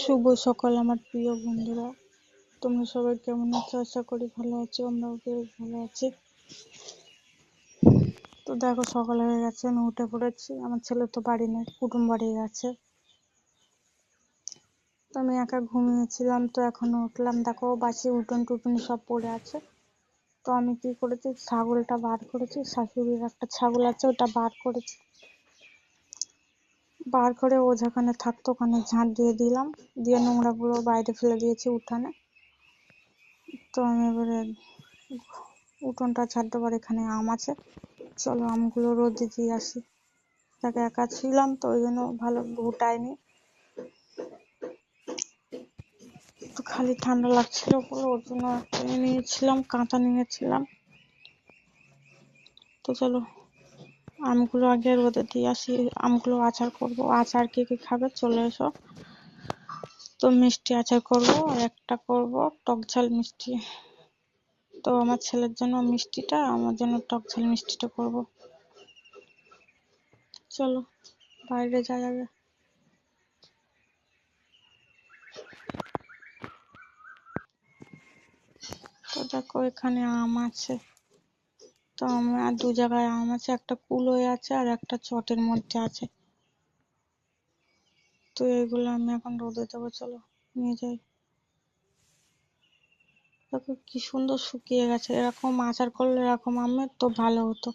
শুভ সকাল, আমার প্রিয় বন্ধুরা। তোমরা সবাই কেমন আছো? আশা করি ভালো আছো, আমরাও বেশ ভালো আছি। তো দেখো, সকাল হয়ে গেছে, আমি উঠে পড়েছি। আমার ছেলে তো বাড়ি নেই, কুটুম বাড়ি গেছে। তো আমি একা ঘুমিয়েছিলাম, তো এখনও উঠলাম। দেখো, বাসি উঠোন টুটুন সব পড়ে আছে। তো আমি কি করেছি? ছাগলটা বার করেছি, শাশুড়ির একটা ছাগল আছে, ওটা বার করেছি। বার করে ও যেখানে থাকতো ওখানে ঝাঁট দিয়ে দিলাম। দিয়ে নোংরাগুলো বাইরে ফেলে দিয়েছি উঠানে। তো আমি এবারে উঠোনটা ঝাড় দেবার এখানে আম আছে। চলো আমগুলো রোদে দিয়ে আসি। তাকে একা ছিলাম তো, ওই জন্য ভালো তো খালি ঠান্ডা লাগছিল বলে ওর জন্য নিয়েছিলাম, কাঁথা নিয়েছিলাম। তো চলো আমগুলো আগে রোদে দিয়ে আসি, আমগুলো আচার করব। আচার কে কে খাবে? চলে এসো। তো মিষ্টি আচার করব, আর একটা করব টক ঝাল মিষ্টি। তো আমার ছেলের জন্য মিষ্টিটা, আমার জন্য টক ঝাল মিষ্টিটা করব। চলো, বাইরে যা যাবে তো দেখো, এখানে আম আছে। তো আমার দু জায়গায় আম আছে, একটা কুলোয় আছে আর একটা চটের মধ্যে আছে। তো এগুলো আমি এখন রোদে দেবো, চলো নিয়ে যাই। দেখো কি সুন্দর শুকিয়ে গেছে, এরকম আচার করলে এরকম আমের তো ভালো হতো।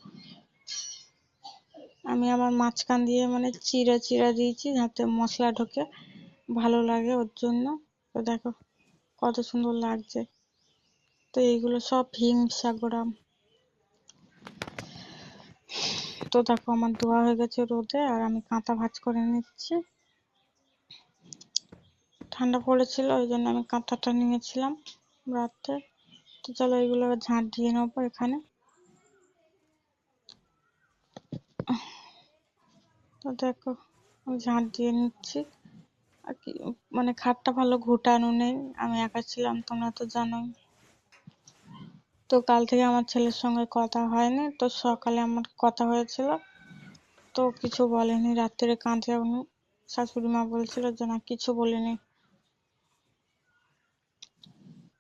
আমি আবার মাঝখান দিয়ে মানে চিড়ে চিড়ে দিয়েছি যাতে মশলা ঢোকে, ভালো লাগে ওর জন্য। তো দেখো কত সুন্দর লাগছে। তো এইগুলো সব হিংসাগ্রাম তো দেখো আমার ধোয়া হয়ে গেছে রোদে, আর আমি কাঁথা ভাজ করে নিচ্ছি। ঠান্ডা পড়েছিল, ওই জন্য আমি কাঁথাটা নিয়েছিলাম রাতে। তো চলো এগুলো ঝাঁট দিয়ে নেব এখানে। তো দেখো, আমি ঝাঁট দিয়ে নিচ্ছি। আর কি মানে খাটটা ভালো ঘুটানো নেই। আমি একা ছিলাম, তোমরা তো জানোই। তো কাল থেকে আমার ছেলের সঙ্গে কথা হয়নি, তো সকালে আমার কথা হয়েছিল। তো কিছু বলেনি, রাত্রে কাঁদে শাশুড়ি মা বলছিল যে, না, কিছু বলিনি।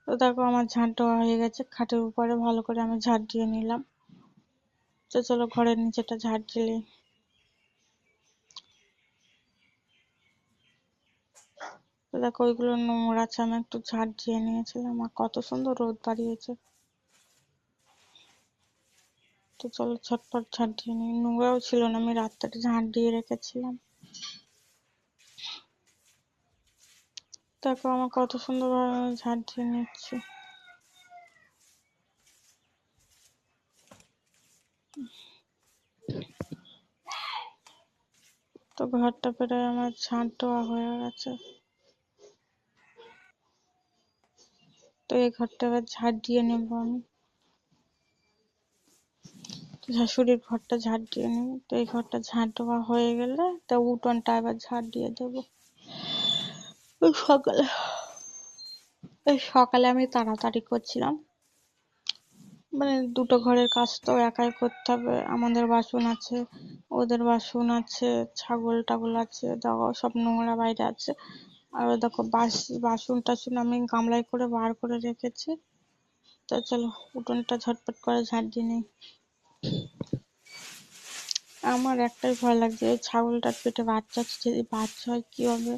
তো দেখো, আমার ঝাঁট দেওয়া হয়ে গেছে। খাটের উপরে ভালো করে আমি ঝাঁট দিয়ে নিলাম। তো চলো, ঘরের নিচেটা ঝাঁট দিলে। তো দেখো, ওইগুলো নোংরা আছে, আমি একটু ঝাঁট দিয়ে নিয়েছিলাম। আর কত সুন্দর রোদ বাড়িয়েছে। তো চলো ঝটপট ঝাঁট দিয়ে নিই। নোংরাও ছিল না, আমি রাত্রে ঝাঁট দিয়ে রেখেছিলাম। দেখো আমার কত সুন্দর ভাবে ঝাঁট দিয়ে নিচ্ছি। তো ঘরটা প্রায় আমার ঝাঁট দেওয়া হয়ে গেছে। তো এই ঘরটা এবার ঝাঁট দিয়ে নেব আমি। শাশুড়ির ঘরটা ঝাঁট দিয়ে নেব। তো এই ঘরটা ঝাঁট দেওয়া হয়ে গেলে তো উঠোনটা এবার ঝাঁট দিয়ে দেবো। সকালে, এই সকালে আমি তাড়াতাড়ি করছিলাম। মানে দুটো ঘরের কাজ তো একাই করতে হবে। আমাদের বাসন আছে, ওদের বাসন আছে, ছাগল টাগল আছে, দেখো সব নোংরা বাইরে আছে। আর দেখো বাসি, বাসন টাসন আমি গামলায় করে বার করে রেখেছি। তো চলো উঠোনটা ঝটপট করে ঝাঁট দিয়ে নিই। আমার একটাই ভয় লাগছে ছাগলটার পেটে বাচ্চা যদি বাচ্চা হয় কি হবে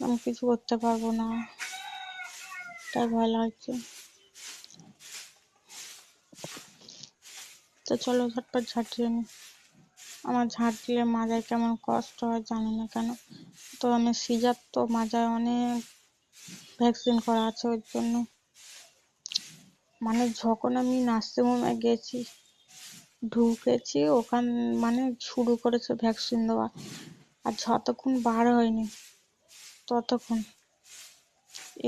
আমি কিছু করতে পারব না, তাই ভয় লাগছে। তো চলো ঝটপট ঝাঁটিয়ে নিই আমার ঝাঁট দিলে মাজায় কেমন কষ্ট হয় জানি না কেন। তো আমি সিজার তো মাজায় অনেক ভ্যাকসিন করা আছে ওর জন্য। মানে যখন আমি নার্সিংহোমে গেছি ঢুকেছি, ওখান মানে শুরু করেছে ভ্যাকসিন দেওয়া। আর যতক্ষণ বার হয়নি, ততক্ষণ।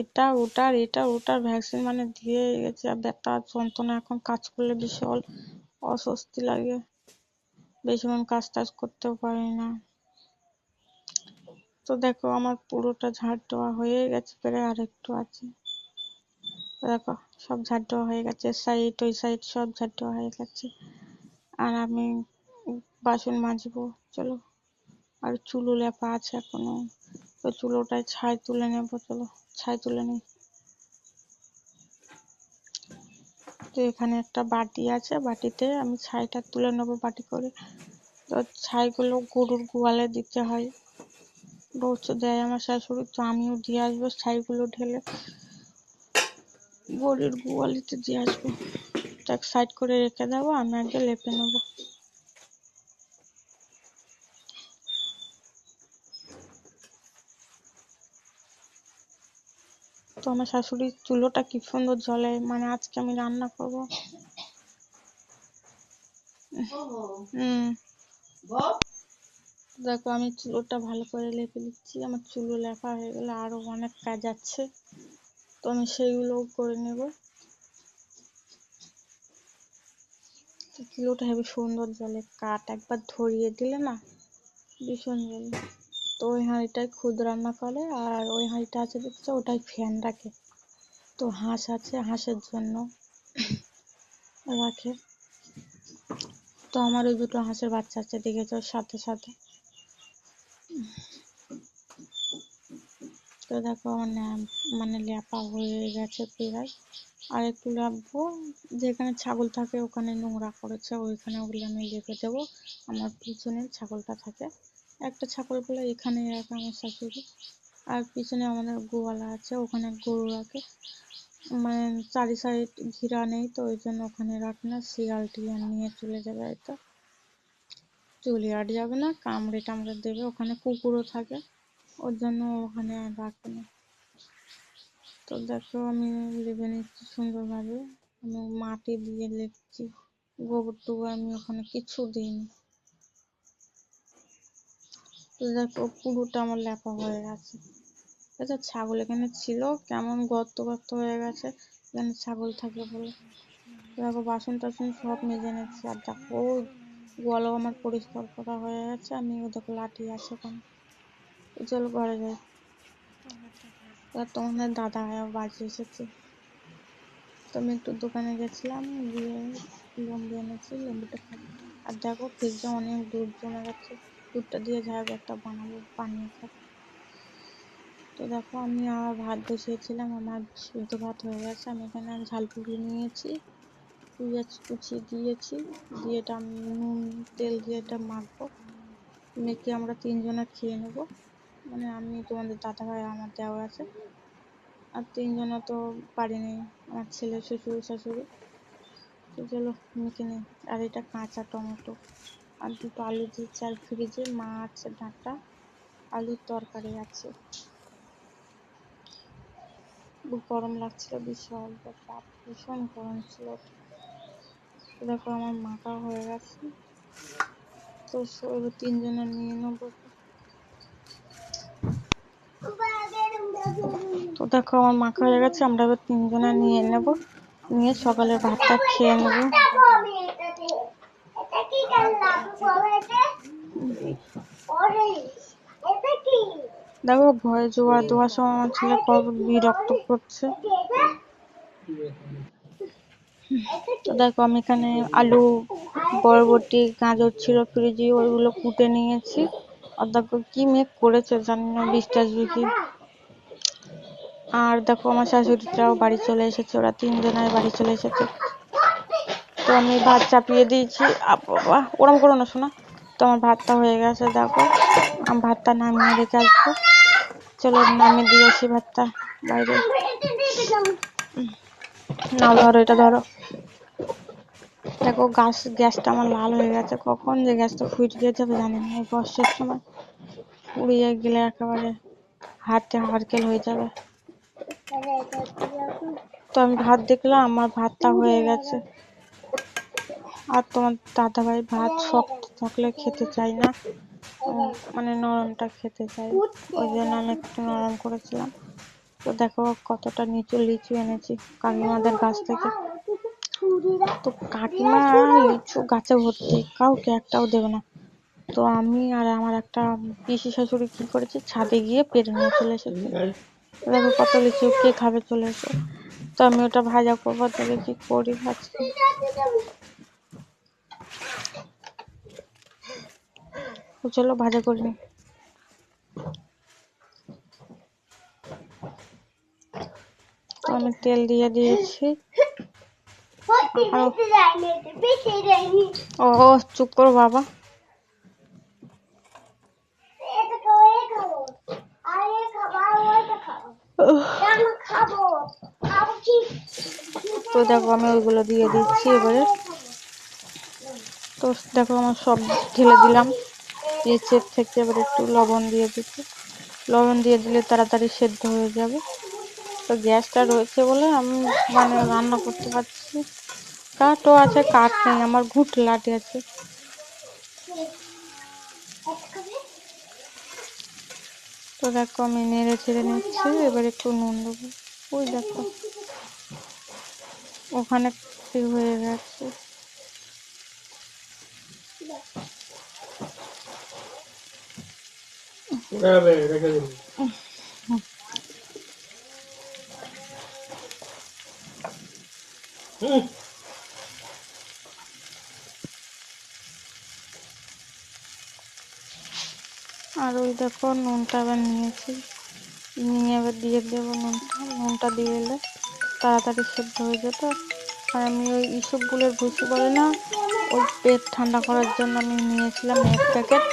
এটা ওটার এটা ওটার ভ্যাকসিন মানে দিয়ে গেছে। আর ব্যথা যন্ত্রণা, এখন কাজ করলে বিশাল অস্বস্তি লাগে। বেশিক্ষণ কাজ টাজ করতেও পারি না। তো দেখো, আমার পুরোটা ঝাড় দেওয়া হয়ে গেছে, প্রায় আর একটু আছে দেখো, সব ঝাড় দেওয়া হয়ে গেছে সাইড ওই সাইড সব ঝাড় দেওয়া হয়ে গেছে। আর আমি বাসন মাজবো, চলো। আর চুলো লেপা আছে এখনও। তো চুলোটায় ছাই তুলে নেব, চলো, ছাই তুলে নিই। তো এখানে একটা বাটি আছে, বাটিতে আমি ছাইটা তুলে নেব বাটি করে। তো ছাইগুলো গরুর গোয়ালে দিতে হয়। রোজ দেয় আমার শাশুড়ি, তো আমিও দিয়ে আসব। ছাইগুলো ঢেলে গরুর গোয়ালিতে দিয়ে আসব। এক সাইড করে রেখে দেবো, আমি আগে লেপে নেব। তো আমার শাশুড়ির চুলোটা কি সুন্দর জ্বলে মানে আজকে আমি রান্না করব। হুম। দেখো, আমি চুলোটা ভালো করে লেপে দিচ্ছি আমার চুলো লেপা হয়ে গেলে আরও অনেক কাজ আছে। তো আমি সেইগুলোও করে নেব। তো চুলোটা হেবি, সুন্দর জলে। কাঠ একবার ধরিয়ে দিলে না, ভীষণ জলে। তো ওই হাঁড়িটাই খুদ রান্না করে, আর ওই হাঁড়িটা আছে দেখছ ওটাই ফ্যান রাখে। তো হাঁস আছে, হাঁসের জন্য রাখে। তো আমার ওই দুটো হাঁসের বাচ্চা আছে, দেখেছ? সাথে সাথে। দেখো আমার ন্যা- মানে ল্যাপা হয়ে গেছে প্রায়। আর একটু ল্যাপবো যেখানে ছাগল থাকে ওখানে নোংরা করেছে, ওইখানে ওগুলো আমি লেপে দেবো। আমার পিছনে ছাগলটা থাকে। একটা ছাগল বলে এখানে রাখে আমার শাশুড়ি। আর পিছনে আমাদের গোয়ালা আছে, ওখানে গরু রাখে। মানে চারি সাইড ঘিরা নেই তো, ওই জন্য ওখানে রাখে না। শিয়াল টিয়াল নিয়ে চলে যাবে হয়তো। চলে আর যাবে না, কামড়ে টামড়ে দেবে। ওখানে কুকুরও থাকে। ওর জন্য ওখানে আর রাখে না। তো দেখো আমি লেপে নিচ্ছি সুন্দরভাবে। আমি মাটি দিয়ে লেপছি। গোবর টোবর আমি ওখানে কিছু দিইনি। তো দেখো পুরোটা আমার লেপা হয়ে গেছে। আচ্ছা ছাগল এখানে ছিল? কেমন গর্ত গর্ত হয়ে গেছে? এখানে ছাগল থাকে বলে। দেখো বাসন টাসন সব মেজে নিচ্ছি। আর দেখো গোয়ালও আমার পরিষ্কার করা হয়ে গেছে। আমি দেখো লাঠি আছে ওখানে। চলো ঘরে যাই তোমাদের দাদা বাড়ি এসেছে। তো আমি একটু দোকানে গেছিলাম, গিয়ে লেম্বু এনেছি লেম্বুটা খাব। আর দেখো ফ্রিজে অনেক দুধ জমে গেছে। দুধটা দিয়ে হোক একটা বানাবো পানীয় খাব তো দেখো আমি আর ভাত বসিয়েছিলাম, আমার সিদ্ধ ভাত হয়ে গেছে। আমি এখানে ঝাল ঝালপুরি নিয়েছি, পেঁয়াজ কুচি দিয়েছি, দিয়ে এটা নুন, তেল দিয়ে এটা মাখবো। মেখে আমরা তিনজনে খেয়ে নেব। মানে আমি তোমাদের দাদা ভাই আমার দেওয়া আছে। আর তিনজনে তো নেই আমার ছেলে, শ্বশুর, শাশুড়ি। তো চলো মেখে নিই আর এটা কাঁচা টমেটো। আর দুটো আলু দিয়েছি, আর ফ্রিজে মাছ, ডাঁটা, আলুর তরকারি আছে। গরম লাগছিল, বিশাল ভীষণ গরম ছিল। দেখো আমার মাখা হয়ে গেছে। তো তিনজনে নিয়ে নেব। তো দেখো, আমার মাখা হয়ে গেছে, আমরা এবার তিনজনে নিয়ে নেব। নিয়ে সকালে ভাতটা খেয়ে নেব। দেখো, ভয়ে জোয়া দেওয়ার সময় আমার ছেলে কত বিরক্ত করছে। তো দেখো, আমি এখানে আলু, বরবটি, গাজর ছিল, ফ্রিজে, ওইগুলো কুটে নিয়েছি। আর দেখো, কি মেঘ করেছে, জানি না, বৃষ্টি আসবে কি। আর দেখো, আমার শাশুড়িটাও বাড়ি চলে এসেছে, ওরা তিনজনাই বাড়ি চলে এসেছে। তো আমি ভাত চাপিয়ে দিয়েছি। বাবা ওরম করো না, শোনা। তো আমার ভাতটা হয়ে গেছে, দেখো। আমি ভাতটা নামিয়ে রেখে আসব। চলো, নামিয়ে দিয়ে আসি ভাতটা বাইরে। না, ধরো, এটা ধরো। দেখো গ্যাস গ্যাসটা আমার লাল হয়ে গেছে। কখন যে গ্যাসটা ফুরিয়ে যাবে জানি না বর্ষার সময়। পুড়িয়ে গেলে একেবারে হাতে হারকেল হয়ে যাবে। তো আমি ভাত দেখলাম, আমার ভাতটা হয়ে গেছে। আর তোমার দাদা ভাই ভাত শক্ত থাকলে খেতে চাই না। মানে নরমটা খেতে চাই ওই জন্য আমি একটু নরম করেছিলাম। তো দেখো কতটা নিচু লিচু এনেছি কাকিমাদের গাছ থেকে। তো কাকিমা লিচু গাছে ভর্তি, কাউকে একটাও দেবে না। তো আমি আর আমার একটা পিসি শাশুড়ি কি করেছি, ছাদে গিয়ে পেরে নিয়ে চলে এসেছি। দেখো কত লিচু কে খাবে চলে এসে। তো আমি ওটা ভাজা করব তাহলে কি করি ভাজছি চলো ভাজা করে আমি তেল দিয়ে দিয়েছি। ও চুপ করো বাবা। তো দেখো আমি ওইগুলো দিয়ে দিচ্ছি এবারে। তো দেখো আমার সব ঢেলে দিলাম। নিচের থেকে এবার একটু লবণ দিয়ে দিচ্ছি। লবণ দিয়ে দিলে তাড়াতাড়ি সেদ্ধ হয়ে যাবে। তো গ্যাসটা রয়েছে বলে আমি মানে রান্না করতে পারছি কাঠও আছে, কাঠ নেই, আমার ঘুট লাঠি আছে। তো দেখো, আমি নেড়ে ছেড়ে নিচ্ছি, এবার একটু নুন দেবো। ওই দেখো, ওখানে হয়ে গেছে? হুম আর ওই দেখো, নুনটা আবার নিয়েছি। নিয়ে আবার দিয়ে দেবো নুনটা। নুনটা দিয়ে এলে তাড়াতাড়ি সেদ্ধ হয়ে যেত আর আমি ওই ইসবগুলোর ভুসি বলে না, ওই পেট ঠান্ডা করার জন্য আমি নিয়েছিলাম এক প্যাকেট,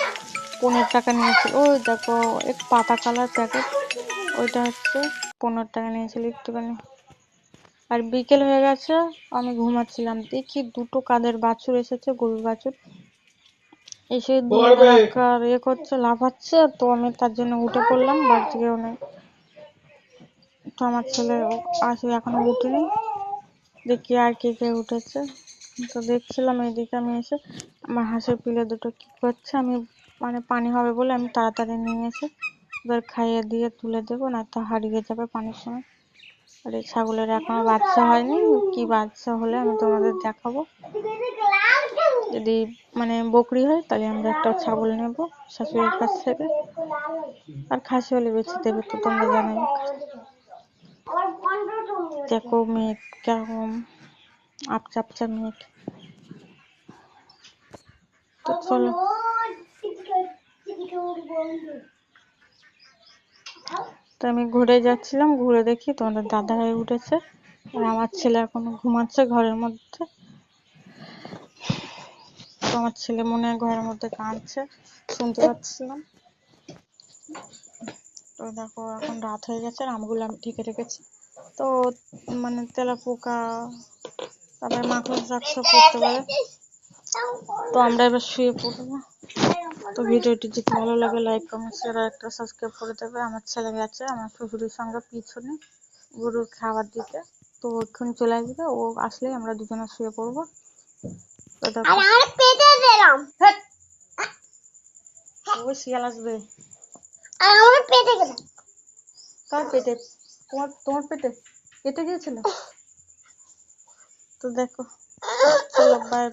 পনেরো টাকা নিয়েছিল ওই দেখো, এক পাতা কালার প্যাকেট, ওইটা হচ্ছে পনেরো টাকা নিয়েছিল একটুখানি। আর বিকেল হয়ে গেছে, আমি ঘুমাচ্ছিলাম। দেখি দুটো কাদের বাছুর এসেছে, গরুর বাছুর। এসে। আর ইয়ে করছে লাফাচ্ছে তো আমি তার জন্য উঠে পড়লাম বাড়িতে কেউ নেই তো আমার ছেলে আসে এখনও উঠেনি। দেখি আর কে কে উঠেছে। তো দেখছিলাম এইদিকে আমি এসে আমার হাঁসের পিলে দুটো কি করছে আমি মানে পানি হবে বলে আমি তাড়াতাড়ি নিয়ে এসে এবার খাইয়ে দিয়ে তুলে দেবো না তো হারিয়ে যাবে পানির সময়। আর এই ছাগলের এখনও বাচ্চা হয়নি কি বাচ্চা হলে আমি তোমাদের দেখাবো। যদি মানে বকরি হয়, তাহলে আমরা একটা ছাগল নেব শাশুড়ির কাছ থেকে। আর খাসি হলে বেঁচে দেবে তো তোমরা জানাই। দেখো মেঘ কেরকম আপচা আপচা মেঘ। তো চলো। তো আমি ঘুরে যাচ্ছিলাম, ঘুরে দেখি তোমাদের দাদা হয়ে উঠেছে। আর আমার ছেলে এখনও ঘুমাচ্ছে ঘরের মধ্যে। তো আমার ছেলে মনে হয় ঘরের মধ্যে কাঁদছে, শুনতে পাচ্ছিলাম। তো দেখো, এখন রাত হয়ে গেছে আর আমগুলো আমি ঢেকে রেখেছি। তো মানে তেলা পোকা, তারপরে মাকড় সাকসা পড়তে পারে। তো আমরা এবার শুয়ে পড়ব। তো ভিডিওটি যদি ভালো লাগে লাইক কমেন্ট শেয়ার আর একটা সাবস্ক্রাইব করে দেবে। আমার ছেলে গেছে, আমার শ্বশুরের সঙ্গে পিছনে গরুর খাবার দিতে। তো ওখানে চলে আসবে, ও আসলেই আমরা দুজনে শুয়ে পড়ব। তো দেখো আর দিলাম শিয়াল আসবে। আর আমার পেটে গেলাম। কার পেটে? তোমার তোমার পেটে? কেটে গিয়েছিল? তো দেখো। চলো বাই